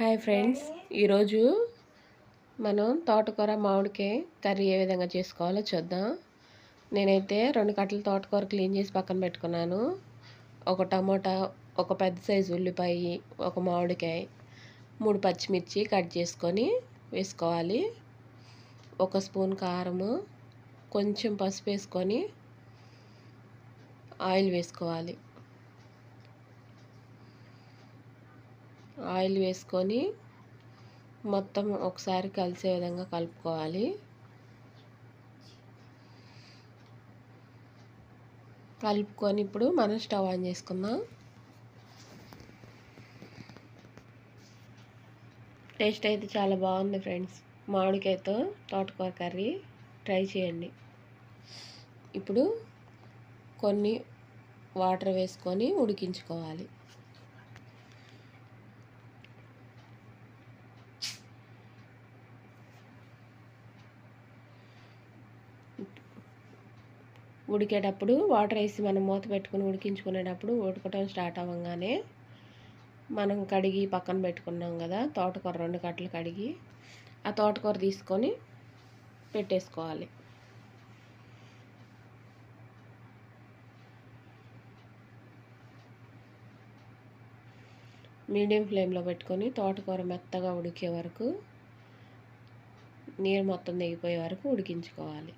Hi friends. ఈరోజు మనం తోటకూర మామిడికాయ కర్రీ ఏ విధంగా చేసుకోవాలో చూద్దాం. నేనైతే రెండు కట్టలు తోటకూర క్లీన్ చేసి పక్కన పెట్టుకున్నాను. ఒక టమోటా ఒక పెద్ద సైజు ఉల్లిపాయ ఒక మామిడికాయ మూడు పచ్చిమిర్చి కట్ చేసుకొని వేసుకోవాలి. ఒక స్పూన్ కారము కొంచెం పసుపు వేసుకొని ఆయిల్ వేసుకోవాలి. ఆయిల్ వేసుకొని మొత్తం ఒకసారి కలిసే విధంగా కలుపుకోవాలి. కలుపుకొని ఇప్పుడు మనం స్టవ్ ఆన్ చేసుకుందాం. టేస్ట్ అయితే చాలా బాగుంది ఫ్రెండ్స్. మామిడికాయతో తోటకూర కర్రీ ట్రై చేయండి. ఇప్పుడు కొన్ని వాటర్ వేసుకొని ఉడికించుకోవాలి. ఉడికేటప్పుడు వాటర్ వేసి మనం మూత పెట్టుకుని ఉడికించుకునేటప్పుడు ఉడకటం స్టార్ట్ అవ్వగానే మనం కడిగి పక్కన పెట్టుకున్నాం కదా తోటకూర రెండు కట్టలు కడిగి ఆ తోటకూర తీసుకొని పెట్టేసుకోవాలి. మీడియం ఫ్లేమ్లో పెట్టుకొని తోటకూర మెత్తగా ఉడికే వరకు నీరు మొత్తం దిగిపోయే వరకు ఉడికించుకోవాలి.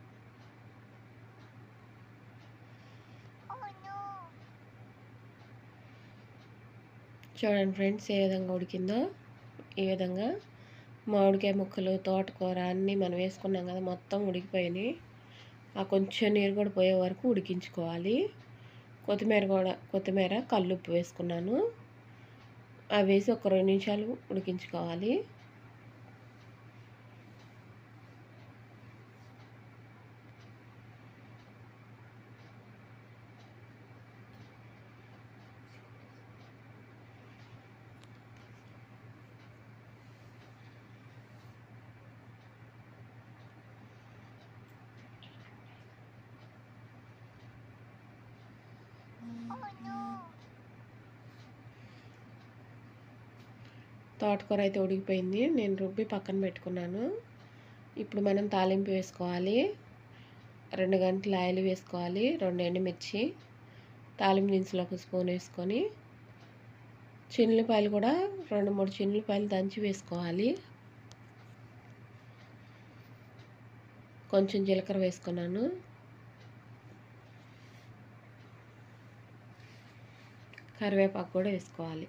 చూడండి ఫ్రెండ్స్ ఏ విధంగా ఉడికిందో ఈ విధంగా మామిడికాయ ముక్కలు తోటకూర అన్నీ మనం వేసుకున్నాం కదా మొత్తం ఉడికిపోయినాయి. ఆ కొంచెం నీరు కూడా పోయే వరకు ఉడికించుకోవాలి. కొత్తిమీర కూడా కొత్తిమీర కల్లుప్పు వేసుకున్నాను. అవి వేసి ఒక రెండు నిమిషాలు ఉడికించుకోవాలి. తోటకూర అయితే ఉడికిపోయింది. నేను రుబ్బి పక్కన పెట్టుకున్నాను. ఇప్పుడు మనం తాలింపు వేసుకోవాలి. రెండు గంటలు ఆయిల్ వేసుకోవాలి. రెండు ఎండుమిర్చి తాలింపు దినుసులు ఒక స్పూన్ వేసుకొని చిన్నులపాయలు కూడా రెండు మూడు చిన్నులపాయలు దంచి వేసుకోవాలి. కొంచెం జీలకర్ర వేసుకున్నాను. కరివేపాకు కూడా వేసుకోవాలి.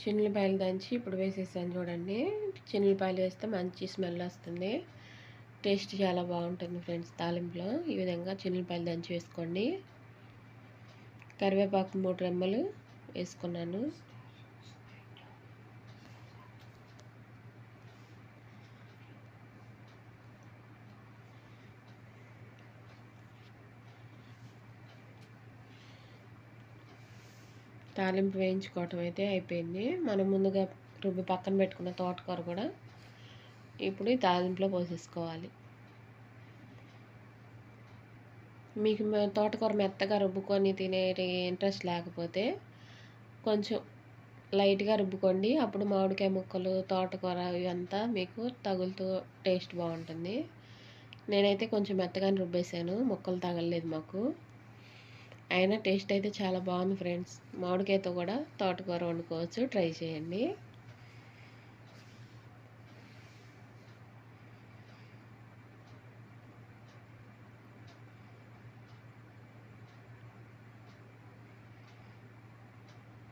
చిన్నులపాయలు దంచి ఇప్పుడు వేసేసాను చూడండి. చిన్నులపాయలు వేస్తే మంచి స్మెల్ వస్తుంది. టేస్ట్ చాలా బాగుంటుంది ఫ్రెండ్స్ తాలింపులో. ఈ విధంగా చిన్నులపాయలు దంచి వేసుకోండి. కరివేపాకు మూడు రెమ్మలు వేసుకున్నాను. తాలింపు వేయించుకోవటం అయితే అయిపోయింది. మనం ముందుగా రుబ్బి పక్కన పెట్టుకున్న తోటకూర కూడా ఇప్పుడు ఈ తాలింపులో పోసేసుకోవాలి. మీకు తోటకూర మెత్తగా రుబ్బుకొని తినే ఇంట్రెస్ట్ లేకపోతే కొంచెం లైట్గా రుబ్బుకోండి. అప్పుడు మామిడికాయ ముక్కలు తోటకూర ఇవంతా మీకు తగులుతూ టేస్ట్ బాగుంటుంది. నేనైతే కొంచెం మెత్తగానే రుబ్బేసాను ముక్కలు తగలలేదు మాకు. అయినా టేస్ట్ అయితే చాలా బాగుంది ఫ్రెండ్స్. మామిడికాయతో కూడా తోటకూర వండుకోవచ్చు. ట్రై చేయండి.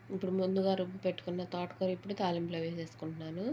ఇప్పుడు ముందుగా రుబ్బు పెట్టుకున్న తోటకూర ఇప్పుడు తాలింపులో వేసేసుకుంటున్నాను.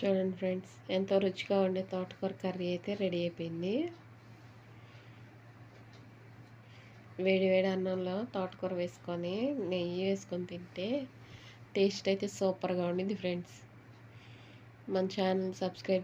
చూడండి ఫ్రెండ్స్ ఎంతో రుచిగా ఉండే తోటకూర కర్రీ అయితే రెడీ అయిపోయింది. వేడి వేడి అన్నంలో తోటకూర వేసుకొని నెయ్యి వేసుకొని తింటే టేస్ట్ అయితే సూపర్గా ఉండింది ఫ్రెండ్స్. మన ఛానల్ సబ్స్క్రైబ్